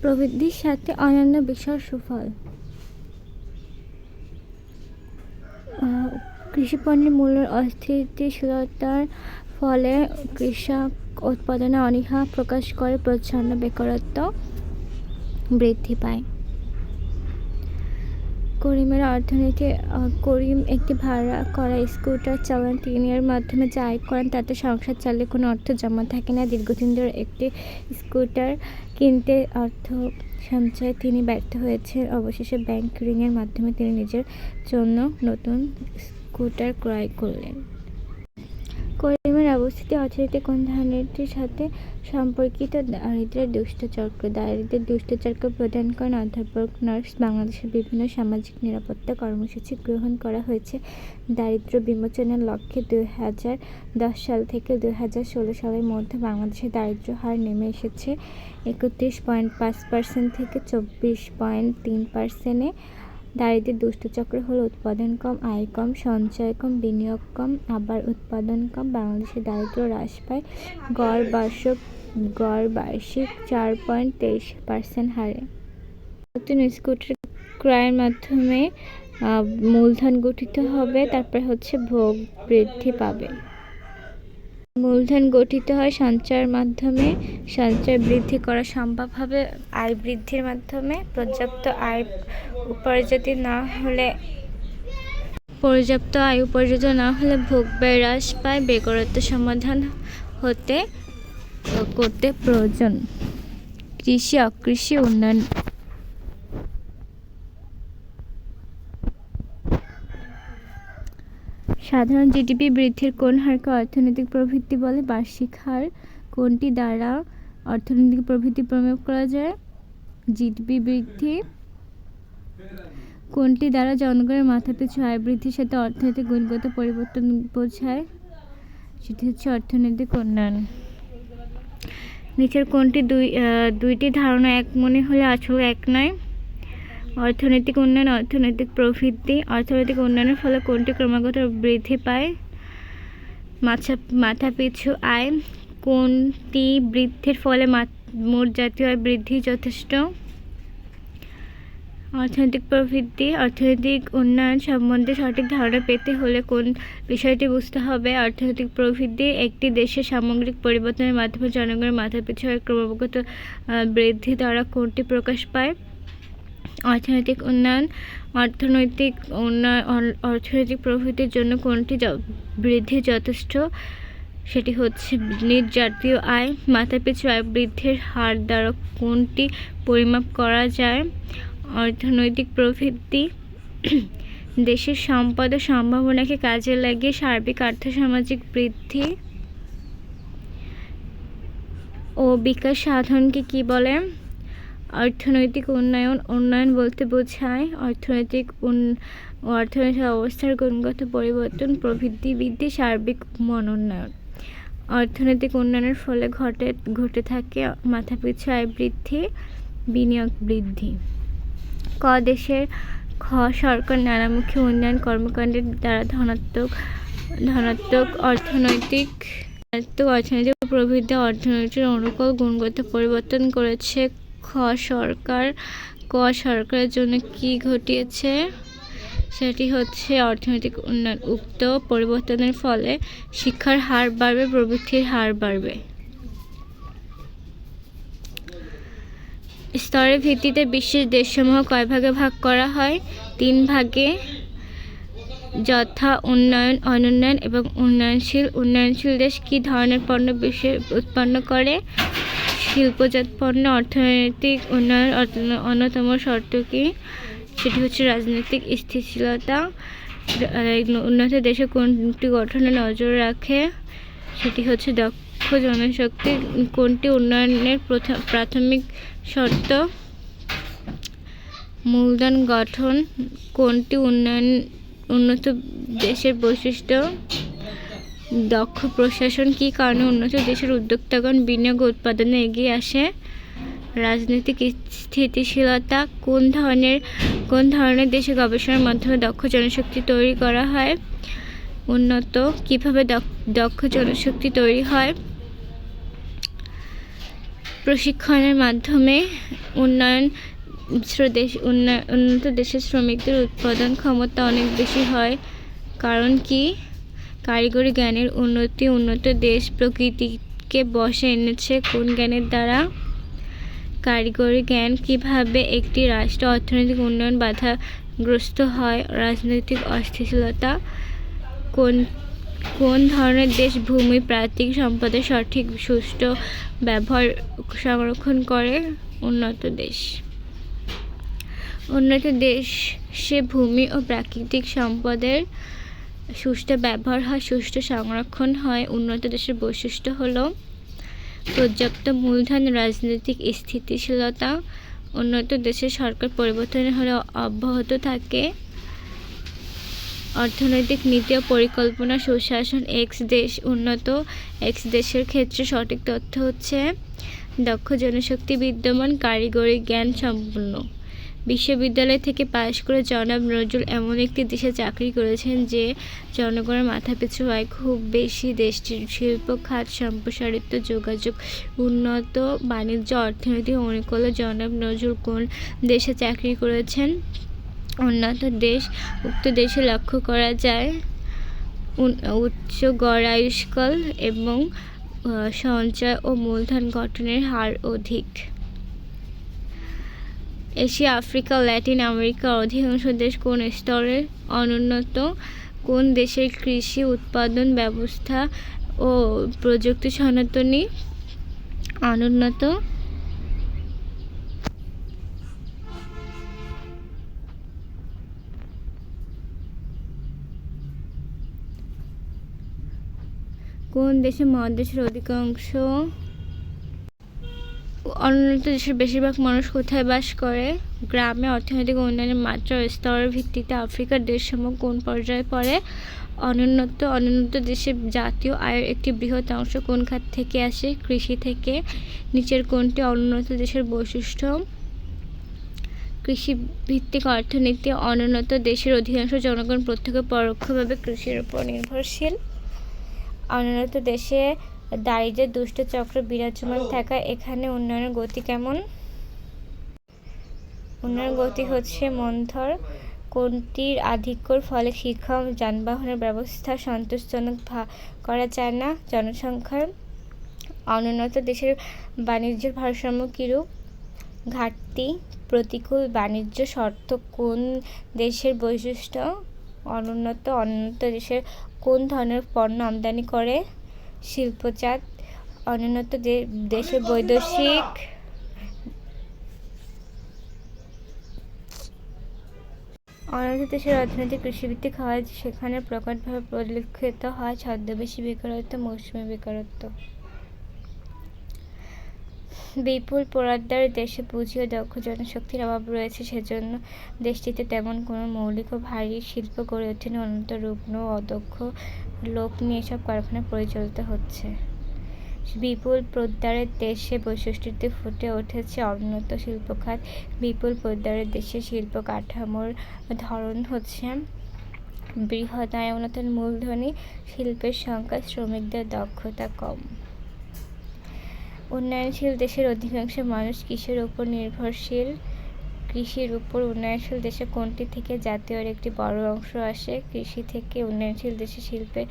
প্রবৃদ্ধির সাথে অন্যান্য বিষয় সুফল। কৃষিপণ্যের কৃষি পণ্যের মূল্যের অস্থিতিশীলতার ফলে কৃষক উৎপাদনে অনীহা প্রকাশ করে প্রচ্ছন্ন বেকারত্ব বৃদ্ধি পায়। করিমের অর্থনীতি করিম একটি ভাড়া করা স্কুটার চালান তিনি এর মাধ্যমে যা আয় করেন তাতে সংসার চালিয়ে কোনো অর্থ জমা থাকে না। দীর্ঘদিন ধরে একটি স্কুটার কিনতে অর্থ সঞ্চয়ে তিনি ব্যর্থ হয়েছে অবশেষে ব্যাংক ঋণের মাধ্যমে তিনি নিজের জন্য নতুন স্কুটার ক্রয় করলেন। করিমের অবস্থিতি অর্থনীতি কোন ধরনেরটির সাথে সম্পর্কিত? দারিদ্র্যের দুষ্ট চক্র। দারিদ্র্যের দুষ্ট চক্র প্রদান করেন অধ্যাপক নার্স বাংলাদেশের বিভিন্ন সামাজিক নিরাপত্তা কর্মসূচি গ্রহণ করা হয়েছে। দারিদ্র্য বিমোচনের লক্ষ্যে দুই হাজার দশ সাল থেকে দুই হাজার ষোলো সালের মধ্যে বাংলাদেশের দারিদ্র্য হার নেমে এসেছে। একত্রিশ পয়েন্ট পাঁচ পার্সেন্ট থেকে চব্বিশ পয়েন্ট তিন পার্সেন্টে দারিদ্র্যের দুষ্টচক্র হলো উৎপাদন কম, আয় কম, সঞ্চয় কম, বিনিয়োগ কম, আবার উৎপাদন কম। বাংলাদেশের দারিদ্র হ্রাস পায়। গড় বার্ষিক গড় বার্ষিক চার পয়েন্ট তেইশ পার্সেন্ট হারে। নতুন স্কুটার ক্রয়ের মাধ্যমে মূলধন গঠিত হবে, তারপরে হচ্ছে ভোগ বৃদ্ধি পাবে। মূলধন গঠিত হয় সঞ্চয়ের মাধ্যমে। সঞ্চয় বৃদ্ধি করা সম্ভব হবে। আয় বৃদ্ধির মাধ্যমে পর্যাপ্ত আয় উপার্জিত না হলে পর্যাপ্ত আয় উপার্জিত না হলে ভোগ ব্যয় হ্রাস পায়। বেকারত্ব সমাধান হতে করতে প্রয়োজন। কৃষি অকৃষি উন্নয়ন সাধারণ জিডিপি বৃদ্ধির কোন হারকে অর্থনৈতিক প্রবৃদ্ধি বলে? বার্ষিক হার কোনটি দ্বারা অর্থনৈতিক প্রবৃদ্ধি প্রয়োগ করা যায়? জিডিপি বৃদ্ধি কোনটি দ্বারা জনগণের মাথাপিছু আয় বৃদ্ধির সাথে অর্থনৈতিক গুণগত পরিবর্তন বোঝায়? সেটি হচ্ছে অর্থনৈতিক উন্নয়ন। নিচের কোনটি দুই দুইটি ধারণা এক মনে হলে আসলে এক নয়? অর্থনৈতিক উন্নয়ন, অর্থনৈতিক প্রবৃদ্ধি, অর্থনৈতিক উন্নয়নের ফলে কোনটি ক্রমাগত বৃদ্ধি পায়? মাথা মাথা পিছু আয়, কোনটি বৃদ্ধির ফলে মোট জাতীয় আয় বৃদ্ধি যথেষ্ট? অর্থনৈতিক প্রবৃদ্ধি, অর্থনৈতিক উন্নয়ন সম্বন্ধে সঠিক ধারণা পেতে হলে কোন বিষয়টি বুঝতে হবে? অর্থনৈতিক প্রবৃদ্ধি একটি দেশের সামগ্রিক পরিবর্তনের মাধ্যমে জনগণের মাথাপিছু আয়ের ক্রমাগত বৃদ্ধি দ্বারা কোনটি প্রকাশ পায়? অর্থনৈতিক উন্নয়ন অর্থনৈতিক উন্নয়ন অর্থনৈতিক প্রবৃদ্ধির জন্য কোনটি বৃদ্ধি যথেষ্ট? সেটি হচ্ছে নিজ জাতীয় আয়, মাথাপিছু আয় বৃদ্ধির হার দ্বারা কোনটি পরিমাপ করা যায়? অর্থনৈতিক প্রবৃদ্ধি দেশের সম্পদ ও সম্ভাবনাকে কাজে লাগিয়ে সার্বিক আর্থসামাজিক বৃদ্ধি ও বিকাশ সাধনকে কি বলে? অর্থনৈতিক উন্নয়ন উন্নয়ন বলতে বোঝায় অর্থনৈতিক অর্থনৈতিক অবস্থার গুণগত পরিবর্তন, প্রবৃদ্ধি, বৃদ্ধি, সার্বিক মনোন্নয়ন অর্থনৈতিক উন্নয়নের ফলে ঘটে ঘটে থাকে মাথাপিছু আয় বৃদ্ধি, বিনিয়োগ বৃদ্ধি। ক দেশের খ সরকার নানামুখী উন্নয়ন কর্মকাণ্ডের দ্বারা ধনাত্মক ধনাত্মক অর্থনৈতিক ধনাত্মক অর্থনৈতিক প্রবৃদ্ধি অর্থনীতির অনুকূল, গুণগত পরিবর্তন করেছে খ সরকার, ক সরকারের জন্য কি ঘটিয়েছে? সেটি হচ্ছে অর্থনৈতিক উন্নয়ন উক্ত পরিবর্তনের ফলে শিক্ষার হার বাড়বে, প্রবৃদ্ধির হার বাড়বে। স্তরের ভিত্তিতে বিশ্বের দেশসমূহ কয় ভাগে ভাগ করা হয়? তিন ভাগে, যথা উন্নয়ন, অনুন্নয়ন এবং উন্নয়নশীল। উন্নয়নশীল দেশ কী ধরনের পণ্য বিশ্বে উৎপন্ন করে? শিল্পজাত পণ্য অর্থনৈতিক উন্নয়ন অন্যতম শর্ত কি? সেটি হচ্ছে রাজনৈতিক স্থিতিশীলতা। উন্নত দেশে কোনটি গঠনে নজর রাখে? সেটি হচ্ছে দক্ষ জনশক্তি। কোনটি উন্নয়নের প্রথম প্রাথমিক শর্ত? মূলধন গঠন। কোনটি উন্নয়ন উন্নত দেশের বৈশিষ্ট্য? দক্ষ প্রশাসন কী কারণে উন্নত দেশের উদ্যোক্তাগণ বিনিয়োগ উৎপাদনে এগিয়ে আসে? রাজনৈতিক স্থিতিশীলতা কোন ধরনের কোন ধরনের দেশে গবেষণার মাধ্যমে দক্ষ জনশক্তি তৈরি করা হয়? উন্নত কীভাবে দক্ষ জনশক্তি তৈরি হয়? প্রশিক্ষণের মাধ্যমে উন্নয়ন দেশ উন্নয়ন উন্নত দেশের শ্রমিকদের উৎপাদন ক্ষমতা অনেক বেশি হয়। কারণ কি? কারিগরি জ্ঞানের উন্নতি, উন্নত দেশ প্রকৃতিকে বসে এনেছে কোন জ্ঞানের দ্বারা? কারিগরি জ্ঞান কীভাবে একটি রাষ্ট্র অর্থনৈতিক উন্নয়ন বাধাগ্রস্ত হয়? রাজনৈতিক অস্থিতিশীলতা কোন কোন ধরনের দেশ ভূমি প্রাকৃতিক সম্পদের সঠিক সুষ্ঠু ব্যবহার সংরক্ষণ করে? উন্নত দেশ। উন্নত দেশে ভূমি ও প্রাকৃতিক সম্পদের সুষ্ঠু ব্যবহার হয়, সুষ্ঠু সংরক্ষণ হয়, উন্নত দেশের বৈশিষ্ট্য হলো পর্যাপ্ত মূলধন, রাজনৈতিক স্থিতিশীলতা, উন্নত দেশের সরকার পরিবর্তনের হলে অব্যাহত থাকে, অর্থনৈতিক নীতি ও পরিকল্পনা, সুশাসন, এক্স দেশ, উন্নত এক্স দেশের ক্ষেত্রে সঠিক তথ্য হচ্ছে দক্ষ জনশক্তি বিদ্যমান, কারিগরি জ্ঞান সম্পন্ন। বিশ্ববিদ্যালয় থেকে পাশ করে জনাব নজরুল এমন একটি দেশে চাকরি করেছেন যে জনগণের মাথাপিছু হয় খুব বেশি দেশটির শিল্প, খাত সম্প্রসারিত যোগাযোগ, উন্নত বাণিজ্য, অর্থনীতি অনুকূল জনাব নজরুল কোন দেশে চাকরি করেছেন? উন্নত দেশ, উক্ত দেশে লক্ষ্য করা যায় উচ্চ গড় আয়ুষ্কাল এবং সঞ্চয় ও মূলধন গঠনের হার অধিক। এশিয়া, আফ্রিকা, ল্যাটিন আমেরিকার অধিকাংশ দেশ কোন স্তরের অনুন্নত? কোন দেশের কৃষি উৎপাদন ব্যবস্থা ও প্রযুক্তি সনাতনী অনুন্নত? কোন দেশে মহাদেশের অধিকাংশ অনুন্নত দেশের বেশিরভাগ মানুষ কোথায় বাস করে? গ্রামে অর্থনৈতিক উন্নয়নের মাত্রা স্তরের ভিত্তিতে আফ্রিকার দেশসমূহ কোন পর্যায়ে পড়ে? অনুন্নত অনুন্নত দেশের জাতীয় আয়ের একটি বৃহৎ অংশ কোন খাত থেকে আসে? কৃষি থেকে। নিচের কোনটি অনুন্নত দেশের বৈশিষ্ট্য? কৃষি ভিত্তিক অর্থনীতি অনুন্নত দেশের অধিকাংশ জনগণ প্রত্যক্ষ পরোক্ষভাবে কৃষির উপর নির্ভরশীল। অনুন্নত দেশে দারিদ্রের দুষ্ট চক্র বিরাজমান থাকা এখানে উন্নয়নের গতি কেমন? উন্নয়ন গতি হচ্ছে মন্থর কোনটির আধিক্যর ফলে শিক্ষা যানবাহনের ব্যবস্থা সন্তোষজনক করা যায় না। জনসংখ্যার অনুন্নত দেশের বাণিজ্যের ভারসাম্য কীরূপ? ঘাটতি, প্রতিকূল বাণিজ্য শর্ত কোন দেশের বৈশিষ্ট্য? অনুন্নত অনুন্নত দেশের কোন ধরনের পণ্য আমদানি করে? শিল্পজাত অনুন্নত দেশে বৈদেশিক অনুন্নত দেশের অর্থনীতি কৃষিভিত্তিক হওয়ায় সেখানে প্রকটভাবে পরিলক্ষিত হয় ছদ্মবেশী বেকারত্ব, মৌসুমী বেকারত্ব। বিপুল পোড়াদ্দার দেশে পুঁজি ও দক্ষ জনশক্তির অভাব রয়েছে, সেজন্য দেশটিতে তেমন কোনো মৌলিক ও ভারী শিল্প গড়ে ওঠেনি অনন্ত রুগ্ন অদক্ষ লোক নিয়ে এসব কারখানা পরিচালিত হচ্ছে। বিপুল পোদ্দারের দেশে বৈশিষ্ট্যটি ফুটে উঠেছে। অনুন্নত শিল্প খাত বিপুল পোদ্দারের দেশে শিল্প কাঠামোর ধরন হচ্ছে বৃহদায়নতার মূলধনী শিল্পের সংখ্যা, শ্রমিকদের দক্ষতা কম। উন্নয়নশীল দেশের অধিকাংশ মানুষ কৃষির উপর নির্ভরশীল। কৃষির উপর উন্নয়নশীল দেশে কোনটি থেকে জাতীয়র একটি বড় অংশ আসে? কৃষি থেকে উন্নয়নশীল দেশে শিল্পের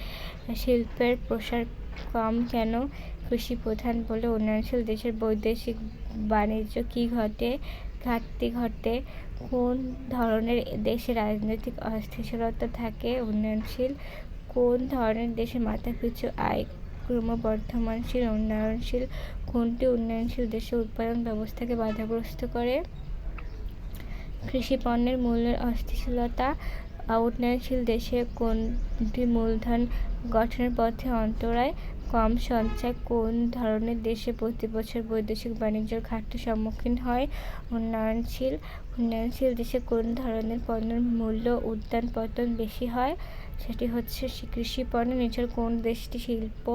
শিল্পের প্রসার কম কেন? কৃষি প্রধান বলে উন্নয়নশীল দেশের বৈদেশিক বাণিজ্য কি ঘটে? ঘাটতি ঘটে? কোন ধরনের দেশে রাজনৈতিক অস্থিতিশীলতা থাকে? উন্নয়নশীল কোন ধরনের দেশে মাথাপিছু আয় ক্রমবর্ধমানশীল, উন্নয়নশীল, কোনটি উন্নয়নশীল দেশের উৎপাদন ব্যবস্থাকে বাধাগ্রস্ত করে? কৃষি পণ্যের মূল্যের অস্থিতিশীলতা, উন্নয়নশীল দেশে কোনটি মূলধন গঠনের পথে অন্তরায় কম সঞ্চয়, কোন ধরনের দেশে প্রতি বছর বৈদেশিক বাণিজ্যের ঘাটতির সম্মুখীন হয়? উন্নয়নশীল উন্নয়নশীল দেশে কোন ধরনের পণ্যের মূল্য উদ্যান পতন বেশি হয়? সেটি হচ্ছে কৃষি পণ্য নিজের কোন দেশটি শিল্প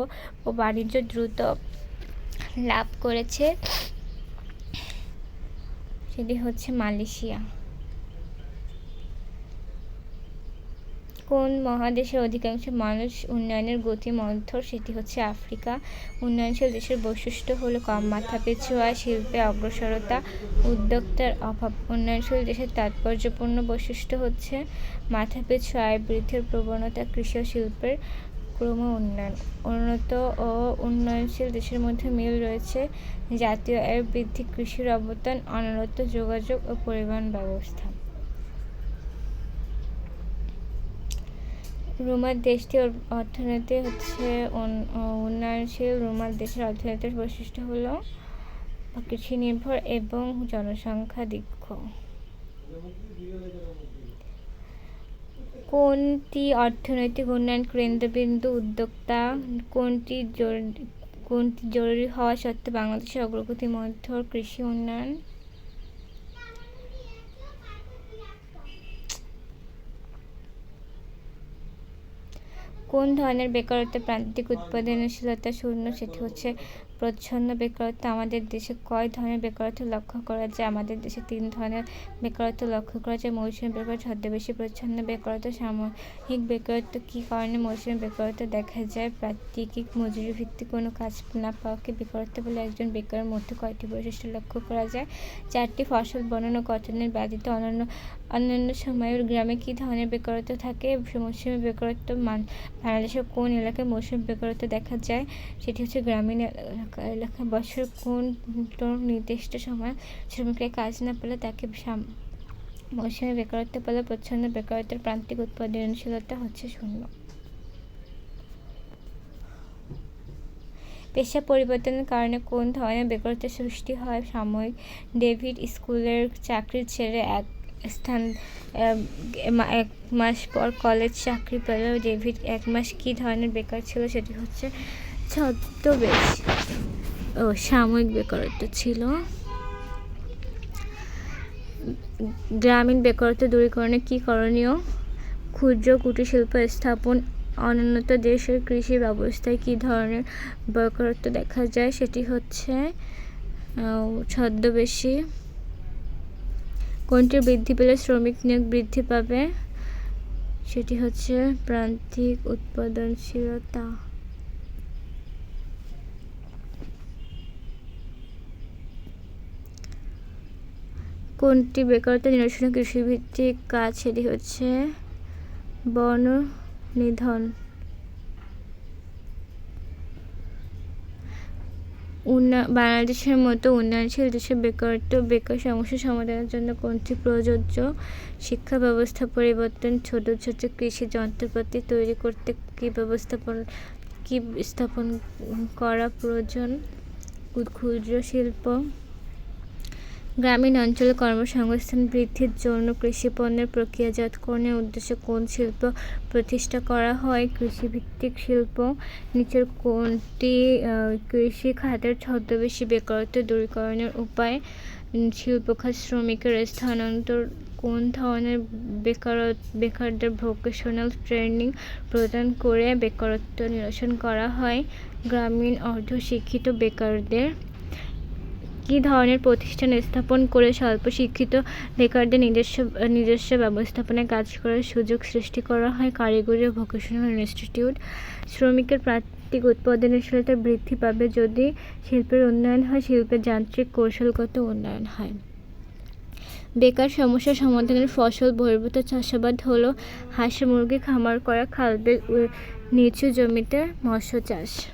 ও বাণিজ্য দ্রুত লাভ করেছে? সেটি হচ্ছে মালয়েশিয়া। কোন মহাদেশের অধিকাংশ মানুষ উন্নয়নের গতি মন্থর? সেটি হচ্ছে আফ্রিকা। উন্নয়নশীল দেশের বৈশিষ্ট্য হলো কম মাথাপিছু আয় শিল্পে অগ্রসরতা, উদ্যোক্তার অভাব। উন্নয়নশীল দেশের তাৎপর্যপূর্ণ বৈশিষ্ট্য হচ্ছে মাথাপিছু আয় বৃদ্ধির প্রবণতা, কৃষি ও শিল্পের ক্রম উন্নয়ন। উন্নত ও উন্নয়নশীল দেশের মধ্যে মিল রয়েছে জাতীয় আয় বৃদ্ধি, কৃষির অবদান অনবরত যোগাযোগ ও পরিবহন ব্যবস্থা। রোমার দেশটি অর্থনীতি হচ্ছে উন্নয়নশীল রোমার দেশের অর্থনীতির বৈশিষ্ট্য হল কৃষি নির্ভর এবং জনসংখ্যা দীর্ঘ। কোনটি অর্থনৈতিক উন্নয়ন কেন্দ্রবিন্দু উদ্যোক্তা? কোনটি কোনটি জরুরি হওয়া সত্ত্বেও বাংলাদেশের অগ্রগতি মধ্যর কৃষি উন্নয়ন? কোন ধরনের বেকারত্ব প্রান্তিক উৎপাদনশীলতা শূন্য সেটি হচ্ছে প্রচ্ছন্ন বেকারত্ব আমাদের দেশে কয় ধরনের বেকারত্ব লক্ষ্য করা যায়? আমাদের দেশে তিন ধরনের বেকারত্ব লক্ষ্য করা যায়। মৌসুমী বেকারত্ব, ছদ্মবেশী প্রচ্ছন্ন বেকারত্ব সাময়িক বেকারত্ব, কী কারণে মৌসুমী বেকারত্ব দেখা যায়? প্রাকৃতিক মজুরি ভিত্তিক কোনো কাজ না পাওয়াকে বেকারত্ব বলে একজন বেকারের মধ্যে কয়টি বৈশিষ্ট্য লক্ষ্য করা যায়? চারটি ফসল বনানো, গঠনের ব্যতীত অন্যান্য অন্যান্য সময়ের গ্রামে কী ধরনের বেকারত্ব থাকে? মৌসুমী বেকারত্ব মান বাংলাদেশের কোন এলাকায় মৌসুমী বেকারত্ব দেখা যায়? সেটি হচ্ছে গ্রামীণ বছর কোন নির্দিষ্ট সময় শ্রমিকরা কাজ না পেলে তাকে সাম- মৌসুমী বেকারত্ব বলে প্রচ্ছন্ন বেকারত্বের প্রান্তিক উৎপাদনশীলতা হচ্ছে শূন্য। পেশা পরিবর্তনের কারণে কোন ধরনের বেকারত্বের সৃষ্টি হয়? সাময়িক ডেভিড স্কুলের চাকরি ছেড়ে এক স্থান এক মাস পর কলেজ চাকরি পেল ডেভিড এক মাস কী ধরনের বেকার ছিল সেটি হচ্ছে ছদ্মবেশ। ও, সাময়িক বেকারত্ব ছিল। গ্রামীণ বেকারত্ব দূরীকরণে কী করণীয়? ক্ষুদ্র কুটির শিল্প স্থাপন অনুন্নত দেশের কৃষি ব্যবস্থায় কী ধরনের বেকারত্ব দেখা যায়? সেটি হচ্ছে ছদ্মবেশী। কোনটি বৃদ্ধি পেলে শ্রমিক নিয়োগ বৃদ্ধি পাবে? সেটি হচ্ছে প্রান্তিক উৎপাদনশীলতা। কোনটি বেকারত্ব নিরসনে কৃষিভিত্তিক কাজ? সেটি হচ্ছে বন নিধন। বাংলাদেশের মতো উন্নয়নশীল দেশে বেকারত্ব, বেকার সমস্যা সমাধানের জন্য কোনটি প্রযোজ্য? শিক্ষা ব্যবস্থা পরিবর্তন, ছোট ছোট কৃষি যন্ত্রপাতি তৈরি করতে কী ব্যবস্থাপন, কী স্থাপন করা প্রয়োজন? ক্ষুদ্র শিল্প গ্রামীণ অঞ্চলে কর্মসংস্থান বৃদ্ধির জন্য কৃষি পণ্যের প্রক্রিয়াজাতকরণের উদ্দেশ্যে কোন শিল্প প্রতিষ্ঠা করা হয়? কৃষিভিত্তিক শিল্প নিচের কোনটি? কৃষি খাতের ছদ্মবেশী বেকারত্ব দূরীকরণের উপায়? উম, শিল্প খাত শ্রমিকের স্থানান্তর কোন ধরনের বেকার বেকারদের ভোকেশনাল ট্রেনিং প্রদান করে বেকারত্ব নিরসন করা হয়? গ্রামীণ অর্ধশিক্ষিত বেকারদের কী ধরনের প্রতিষ্ঠান স্থাপন করে স্বল্প শিক্ষিত বেকারদের নিজস্ব নিজস্ব ব্যবস্থাপনায় কাজ করার সুযোগ সৃষ্টি করা হয়? কারিগরি ও ভোকেশনাল ইনস্টিটিউট শ্রমিকের প্রান্তিক উৎপাদনশীলতা বৃদ্ধি পাবে যদি শিল্পের উন্নয়ন হয়, শিল্পের যান্ত্রিক কৌশলগত উন্নয়ন হয়। বেকার সমস্যা সমাধানের ফসল বহির্ভূত চাষাবাদ হলো হাঁস, মুরগি, খামার করা খালবিল উ- নিচু জমিতে মৎস্য চাষ।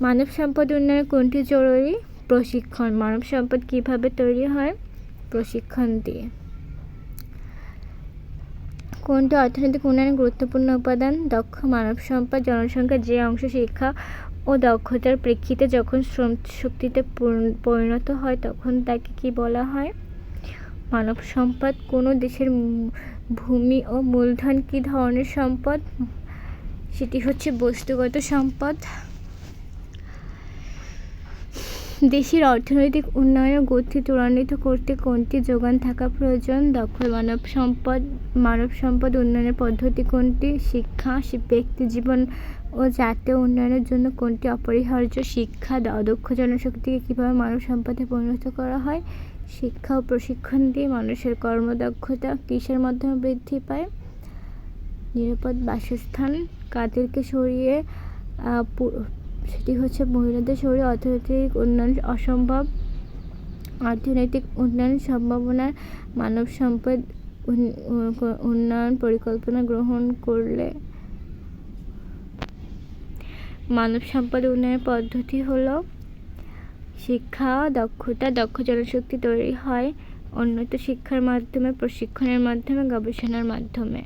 মানব সম্পদ উন্নয়নে কোনটি জরুরি? প্রশিক্ষণ, মানব সম্পদ কীভাবে তৈরি হয়? প্রশিক্ষণ দিয়ে। কোনটি অর্থনৈতিক উন্নয়নের গুরুত্বপূর্ণ উপাদান? দক্ষ মানব সম্পদ, জনসংখ্যার যে অংশ শিক্ষা ও দক্ষতার প্রেক্ষিতে যখন শ্রম শক্তিতে পরিণত হয়, তখন তাকে কি বলা হয়? মানব সম্পদ, কোনো দেশের ভূমি ও মূলধন কী ধরনের সম্পদ? সেটি হচ্ছে বস্তুগত সম্পদ। দেশের অর্থনৈতিক উন্নয়নের গতি ত্বরান্বিত করতে কোনটি যোগান থাকা প্রয়োজন? দক্ষ মানব সম্পদ মানব সম্পদ উন্নয়নের পদ্ধতি কোনটি? শিক্ষা ব্যক্তি জীবন ও জাতীয় উন্নয়নের জন্য কোনটি অপরিহার্য? শিক্ষা অদক্ষ জনশক্তিকে কীভাবে মানব সম্পদে পরিণত করা হয়? শিক্ষা ও প্রশিক্ষণ দিয়ে মানুষের কর্মদক্ষতা কিসের মাধ্যমে বৃদ্ধি পায়? নিরাপদ বাসস্থান কাদেরকে সরিয়ে সেটি হচ্ছে মহিলাদের সরিয়ে অর্থনৈতিক উন্নয়ন, অসম্ভব অর্থনৈতিক উন্নয়ন, সম্ভাবনার মানব সম্পদ উন্নয়ন পরিকল্পনা গ্রহণ করলে। মানব সম্পদ উন্নয়নের পদ্ধতি হলো, শিক্ষা দক্ষতা, দক্ষ জনশক্তি তৈরি হয় উন্নত শিক্ষার মাধ্যমে, প্রশিক্ষণের মাধ্যমে, গবেষণার মাধ্যমে।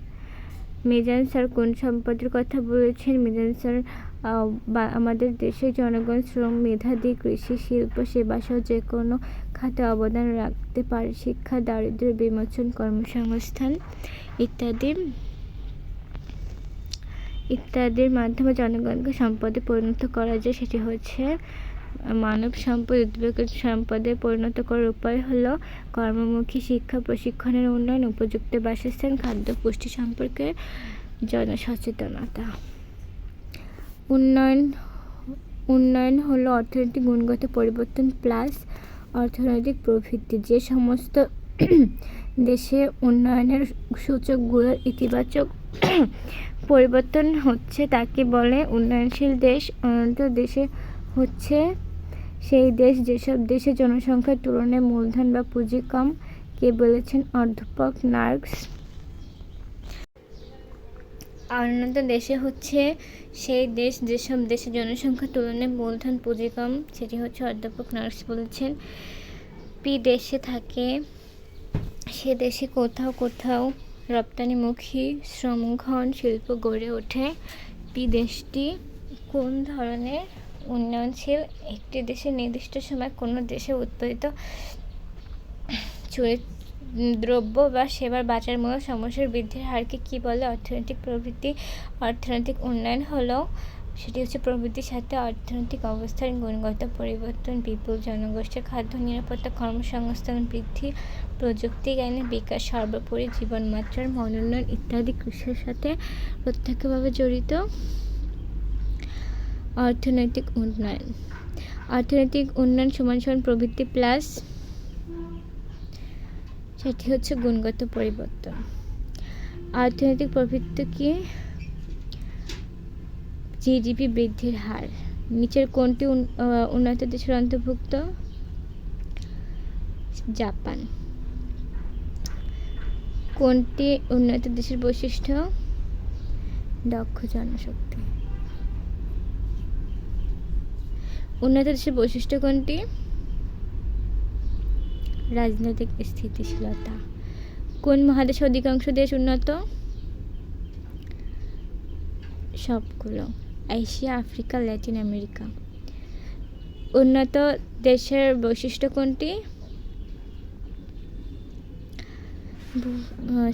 মিজান স্যার কোন সম্পদের কথা বলেছেন? মিজান স্যার বা- আমাদের দেশের জনগণ শ্রম মেধাদি কৃষি, শিল্প, সেবা সহ যে কোনো খাতে অবদান রাখতে পারে। শিক্ষা দারিদ্র্য বিমোচন কর্মসংস্থান ইত্যাদি, ইত্যাদির মাধ্যমে জনগণকে সম্পদে পরিণত করা যায়। সেটি হচ্ছে মানব সম্পদ উদ্যোগের সম্পদে পরিণত করার উপায় হলো কর্মমুখী শিক্ষা, প্রশিক্ষণের উন্নয়ন, উপযুক্ত বাসস্থান, খাদ্য পুষ্টি সম্পর্কে জনসচেতনতা। উন্নয়ন উন্নয়ন হলো অর্থনৈতিক গুণগত পরিবর্তন প্লাস অর্থনৈতিক প্রবৃদ্ধি যে সমস্ত দেশে উন্নয়নের সূচকগুলোর ইতিবাচক পরিবর্তন হচ্ছে তাকে বলে উন্নয়নশীল দেশ। উন্নত দেশে হচ্ছে সেই দেশ যেসব দেশে জনসংখ্যার তুলনায় মূলধন বা পুঁজি কম। কে বলেছেন অধ্যাপক নার্কস? উন্নত দেশে হচ্ছে সেই দেশ যেসব দেশে জনসংখ্যার তুলনায় মূলধন পুঁজি কম সেটি হচ্ছে অধ্যাপক নার্স বলেছেন। পি দেশে থাকে, সে দেশে কোথাও কোথাও রপ্তানিমুখী শ্রমঘন শিল্প গড়ে ওঠে। পি দেশটি কোন ধরনের উন্নয়নশীল? একটি দেশের নির্দিষ্ট সময় কোনো দেশে উৎপাদিত চুরি দ্রব্য বা সেবার বাজারমূলক সমস্যার বৃদ্ধির হারকে কী বলে? অর্থনৈতিক প্রবৃদ্ধি অর্থনৈতিক উন্নয়ন হলো, সেটি হচ্ছে প্রবৃদ্ধির সাথে অর্থনৈতিক অবস্থার গুণগত পরিবর্তন, বিপুল জনগোষ্ঠীর খাদ্য নিরাপত্তা, কর্মসংস্থান বৃদ্ধি, প্রযুক্তি জ্ঞানের বিকাশ, সর্বোপরি জীবনমাত্রার মনোন্নয়ন ইত্যাদি কৃষির সাথে প্রত্যক্ষভাবে জড়িত। অর্থনৈতিক উন্নয়ন অর্থনৈতিক উন্নয়ন সমান সমান প্রবৃত্তি প্লাস সেটি হচ্ছে গুণগত পরিবর্তন। অর্থনৈতিক প্রবৃত্তি কি? জিডিপি বৃদ্ধির হার। নিচের কোনটি উন- উন্নত দেশের অন্তর্ভুক্ত? জাপান। কোনটি উন্নত দেশের বৈশিষ্ট্য? দক্ষ জনশক্তি। উন্নত দেশের বৈশিষ্ট্য কোনটি? রাজনৈতিক স্থিতিশীলতা। কোন মহাদেশে অধিকাংশ দেশ উন্নত? সবগুলো। Asia, Africa, Latin America. উন্নত দেশের বৈশিষ্ট্য কোনটি?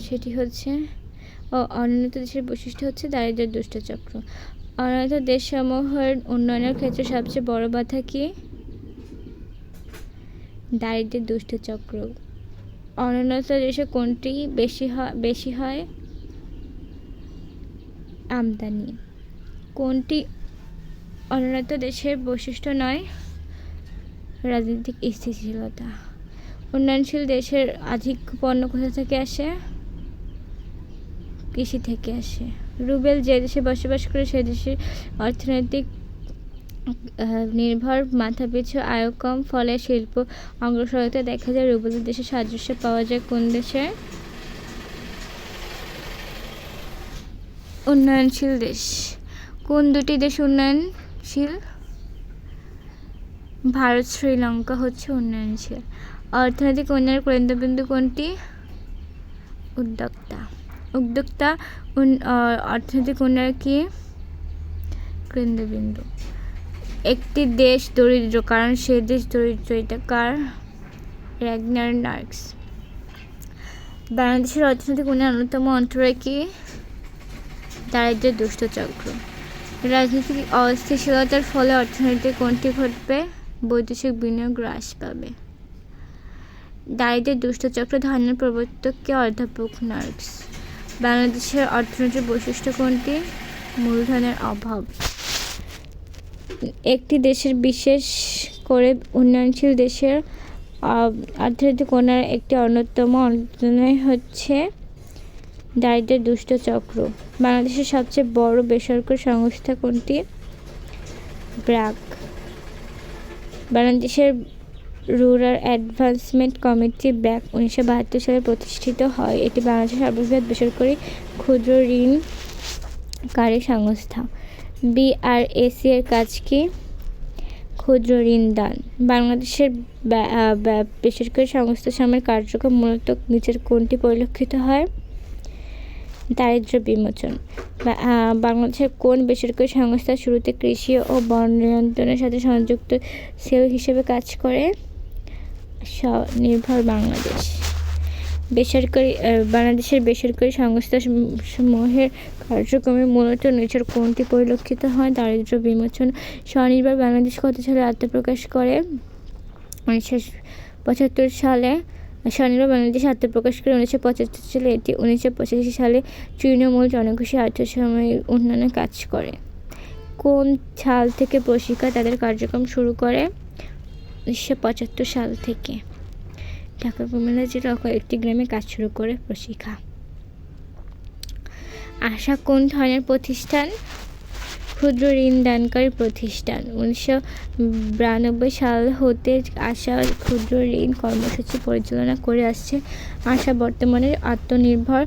সেটি হচ্ছে অনুন্নত দেশের বৈশিষ্ট্য হচ্ছে দারিদ্র্য দুষ্টচক্র অনুন্নত দেশসমূহের উন্নয়নের ক্ষেত্রে সবচেয়ে বড় বাধা কি? দারিদ্র্যের দুষ্টচক্র অনুন্নত দেশে কোনটি বেশি হয় বেশি হয়? আমদানি। কোনটি অনুন্নত দেশের বৈশিষ্ট্য নয়? রাজনৈতিক স্থিতিশীলতা। উন্নয়নশীল দেশের আধিক্য পণ্য কোথা থেকে আসে? কৃষি থেকে আসে। রুবেল যে দেশে বসবাস করে, সে দেশের অর্থনৈতিক নির্ভর মাথাপিছু আয় কম, ফলে শিল্প অগ্রসরতা দেখা যায়। রুবেলের দেশে সাদৃশ্য পাওয়া যায় কোন দেশে? উন্নয়নশীল দেশ। কোন দুটি দেশ উন্নয়নশীল? ভারত, শ্রীলঙ্কা হচ্ছে উন্নয়নশীল। অর্থনৈতিক উন্নয়নের কেন্দ্রবিন্দু কোনটি? উদ্যোক্তা। উদ্যোক্তা অর্থনৈতিক উন্নয়ন কি? কেন্দ্রবিন্দু। একটি দেশ দরিদ্র, কারণ সে দেশ দরিদ্র এটা কার র্যাগনার নার্কস। বাংলাদেশের অর্থনৈতিক উন্নয়নের অন্যতম অন্তরায় কি দারিদ্র্য দুষ্টচক্র রাজনৈতিক অস্থিতিশীলতার ফলে অর্থনীতি কোনটি ঘটবে, বৈদেশিক বিনিয়োগ হ্রাস পাবে। দারিদ্র্যের দুষ্টচক্র ধারণার প্রবর্তককে অধ্যাপক নার্কস। বাংলাদেশের অর্থনীতির বৈশিষ্ট্য কোনটি? মূলধনের অভাব। একটি দেশের বিশেষ করে উন্নয়নশীল দেশের অর্থনৈতিক উন্নয়নের একটি অন্যতম অন্যতম হচ্ছে দারিদ্র্যের দুষ্ট চক্র। বাংলাদেশের সবচেয়ে বড় বেসরকারি সংস্থা কোনটি? ব্র্যাক বাংলাদেশের রুরাল অ্যাডভান্সমেন্ট কমিটি ব্র্যাক উনিশশো বাহাত্তর সালে প্রতিষ্ঠিত হয়। এটি বাংলাদেশের সর্ববৃহৎ বেসরকারি ক্ষুদ্র ঋণকারী সংস্থা। বিআরএসি এর কাজ কি? ক্ষুদ্র ঋণ দান। বাংলাদেশের বেসরকারি সংস্থা সামনের কার্যক্রম মূলত নিচের কোনটি পরিলক্ষিত হয়? দারিদ্র্য বিমোচন। বাংলাদেশের কোন বেসরকারি সংস্থা শুরুতে কৃষি ও বন নিয়ন্ত্রণের সাথে সংযুক্ত সেল হিসেবে কাজ করে? স্বনির্ভর বাংলাদেশ। বেসরকারি বাংলাদেশের বেসরকারি সংস্থা সমূহের কার্যক্রমে মূলত নিচের কোনটি পরিলক্ষিত হয়, দারিদ্র্য বিমোচন, স্বনির্ভর বাংলাদেশ কত সালে আত্মপ্রকাশ করে, উনিশশো পঁচাত্তর সালে, স্বনির্ভর বাংলাদেশ আত্মপ্রকাশ করে উনিশশো পঁচাত্তর সালে, এটি উনিশশো পঁচাশি সালে তৃণমূল জনঘোষী আর্থসামাজিক উন্নয়নে কাজ করে। কোন সাল থেকে প্রশিক্ষা তাদের কার্যক্রম শুরু করে? উনিশশো পঁচাত্তর সাল থেকে। ঢাকা কুমিল্লা জেলার কয়েকটি গ্রামে কাজ শুরু করে প্রশিক্ষা। আশা কোন ধরনের প্রতিষ্ঠান? ক্ষুদ্র ঋণ দানকারী প্রতিষ্ঠান। উনিশশো বিরানব্বই সাল হতে আশা ক্ষুদ্র ঋণ কর্মসূচি পরিচালনা করে আসছে। আশা বর্তমানে আত্মনির্ভর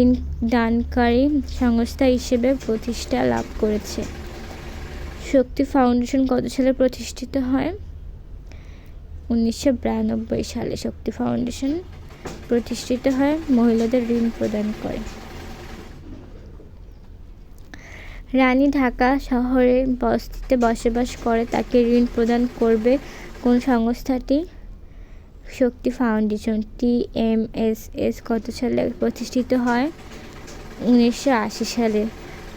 ঋণ দানকারী সংস্থা হিসেবে প্রতিষ্ঠা লাভ করেছে। শক্তি ফাউন্ডেশন কত সালে প্রতিষ্ঠিত হয়? উনিশশো বিরানব্বই সালে শক্তি ফাউন্ডেশন প্রতিষ্ঠিত হয়, মহিলাদের ঋণ প্রদান করে। রানী ঢাকা শহরে বস্তিতে বসবাস করে, তাকে ঋণ প্রদান করবে কোন সংস্থাটি? শক্তি ফাউন্ডেশন টিএমএসএস কত সালে প্রতিষ্ঠিত হয়? উনিশশো আশি সালে।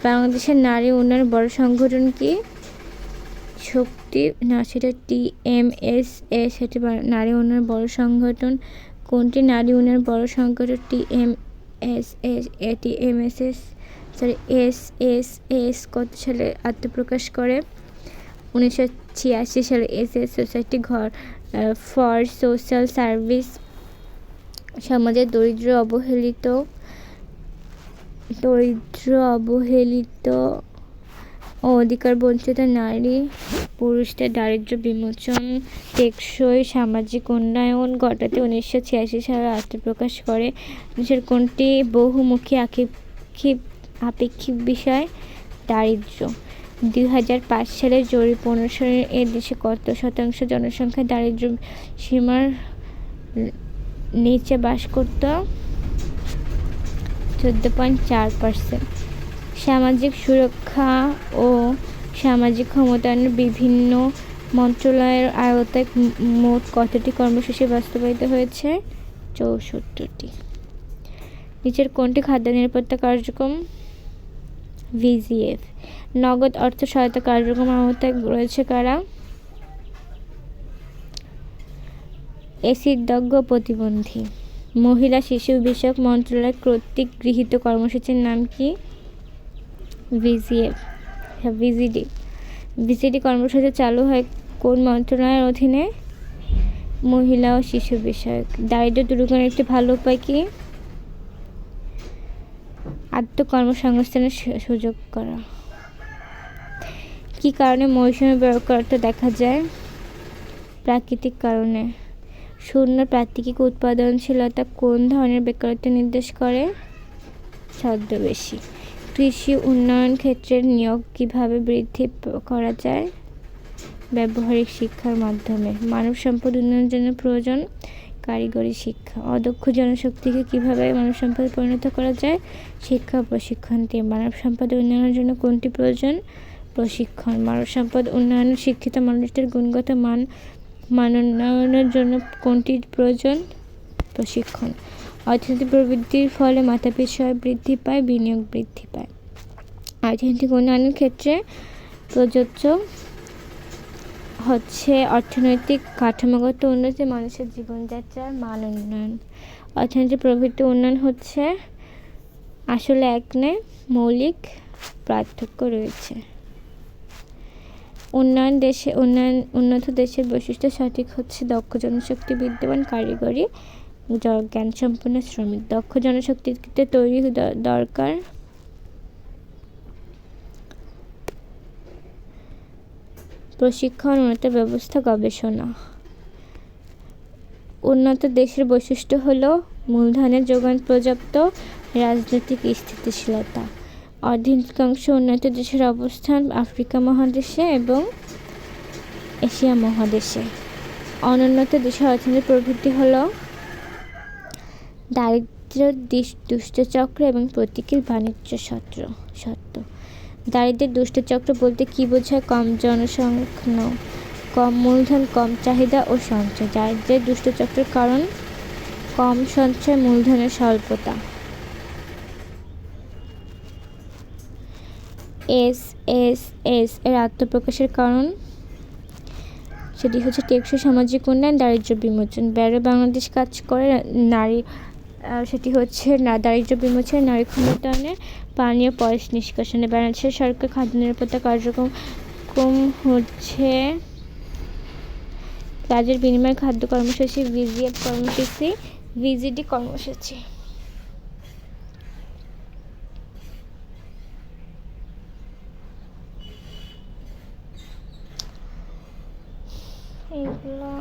বাংলাদেশের নারী উন্নয়ন বড় সংগঠন কি? শক্তি না সেটা টিএমএসএস সেটি নারী উন্নয়ন বড় সংগঠন। কোনটি নারী উন্নয়ন বড় সংগঠন? টিএমএসএস এটিএমএসএস সরি এস এস এস কত সালে আত্মপ্রকাশ করে? উনিশশো ছিয়াশি সালে এস এস সোসাইটি ঘর ফর সোশ্যাল সার্ভিস সমাজের দরিদ্র অবহেলিত দরিদ্র অবহেলিত ও অধিকার বঞ্চিত নারী পুরুষদের দারিদ্র্য বিমোচন টেকসই সামাজিক উন্নয়ন ঘটাতে উনিশশো ছিয়াশি সালে আত্মপ্রকাশ করে। দেশের কোনটি বহুমুখী আক্ষেপ আপেক্ষিক বিষয়? দারিদ্র দুই হাজার পাঁচ সালের জরিপ অনুসারে এ দেশে কত শতাংশ জনসংখ্যা দারিদ্র সীমার নিচে বাস করত? চোদ্দ পয়েন্ট চার পার্সেন্ট। সামাজিক সুরক্ষা ও সামাজিক ক্ষমতায়নের বিভিন্ন মন্ত্রণালয়ের আওতায় ম- মোট কতটি কর্মসূচি বাস্তবায়িত হয়েছে? চৌষট্টিটি। নিচের কোনটি খাদ্য নিরাপত্তা কার্যক্রম? ভিজিএফ। নগদ অর্থ সহায়তা কার্যক্রম আওতায় রয়েছে কারা? এসিডদজ্ঞ প্রতিবন্ধী। মহিলা শিশু বিষয়ক মন্ত্রণালয় কর্তৃক গৃহীত কর্মসূচির নাম কি? ভিজিএফ। ভিজিডি। ভিজিডি কর্মসূচি চালু হয় কোন মন্ত্রণালয়ের অধীনে? মহিলা ও শিশু বিষয়ক। দারিদ্র দূরীকরণের একটি ভালো উপায় কি? আত্মকর্মসংস্থানের সুযোগ করা। কী কারণে মৌসুমে বেরোকারতা দেখা যায়? প্রাকৃতিক কারণে। শূন্য প্রাকৃতিক উৎপাদনশীলতা কোন ধরনের বেকারত্ব নির্দেশ করে? ছদ্মবেশী। কৃষি উন্নয়ন ক্ষেত্রে নিয়োগ কীভাবে বৃদ্ধি করা যায়? ব্যবহারিক শিক্ষার মাধ্যমে। মানব সম্পদ উন্নয়নের জন্য প্রয়োজন কারিগরি শিক্ষা। অদক্ষ জনশক্তিকে কীভাবে মানব সম্পদে পরিণত করা যায়? শিক্ষা প্রশিক্ষণ দিয়ে মানব সম্পদ উন্নয়নের জন্য কোনটি প্রয়োজন? প্রশিক্ষণ। মানব সম্পদ উন্নয়নের শিক্ষিত মানুষদের গুণগত মান মান উন্নয়নের জন্য কোনটি প্রয়োজন? প্রশিক্ষণ। অর্থনৈতিক প্রবৃদ্ধির ফলে মাথাপিছু আয় বৃদ্ধি পায়, বিনিয়োগ বৃদ্ধি পায়। অর্থনৈতিক উন্নয়নের ক্ষেত্রে প্রযোজ্য হচ্ছে অর্থনৈতিক কাঠামোগত উন্নতি, মানুষের জীবনযাত্রার মান উন্নয়ন। অর্থনৈতিক প্রবৃত্তি উন্নয়ন হচ্ছে আসলে এক নয় মৌলিক পার্থক্য রয়েছে। উন্নয়ন দেশে, উন্নয়ন, উন্নত দেশের বৈশিষ্ট্য সঠিক হচ্ছে দক্ষ জনশক্তি, বিদ্যমান কারিগরি জ- জ্ঞানসম্পন্ন শ্রমিক, দক্ষ জনশক্তিতে তৈরি দরকার। প্রশিক্ষণ, উন্নত ব্যবস্থা, গবেষণা। উন্নত দেশের বৈশিষ্ট্য হল মূলধনের যোগান পর্যাপ্ত, রাজনৈতিক স্থিতিশীলতা। অধিকাংশ উন্নত দেশের অবস্থান আফ্রিকা মহাদেশে এবং এশিয়া মহাদেশে। অনুন্নত দেশের অর্থনৈতিক প্রবৃদ্ধি হলো দারিদ্র্য দিস- দুষ্টচক্র এবং প্রতীকীর বাণিজ্য সত্র, সত্য। দারিদ্র্যের দুষ্টচক্র বলতে কী বোঝায়? কম জনসংখ্যা, কম মূলধন, কম চাহিদা ও সঞ্চয়। দারিদ্র্যের দুষ্টচক্রের কারণ? কম সঞ্চয় মূলধনের স্বল্পতা। এস এস এস এর আত্মপ্রকাশের কারণ? সেটি হচ্ছে টেকসই সামাজিক উন্নয়ন, দারিদ্র্য বিমোচন। ব্যারো বাংলাদেশ কাজ করে নারী সেটি হচ্ছে না, দারিদ্র্য বিমোচনে নারী ক্ষমতায়নে পানীয় পয়স নিষ্কাশনে বাংলাদেশের সরকার খাদ্য নিরাপত্তা কার্যক্রম কম হচ্ছে। কাজের বিনিময়ে খাদ্য কর্মসূচি ভিজিএফ কর্মসূচি, ভিজিডি কর্মসূচি। এগুলো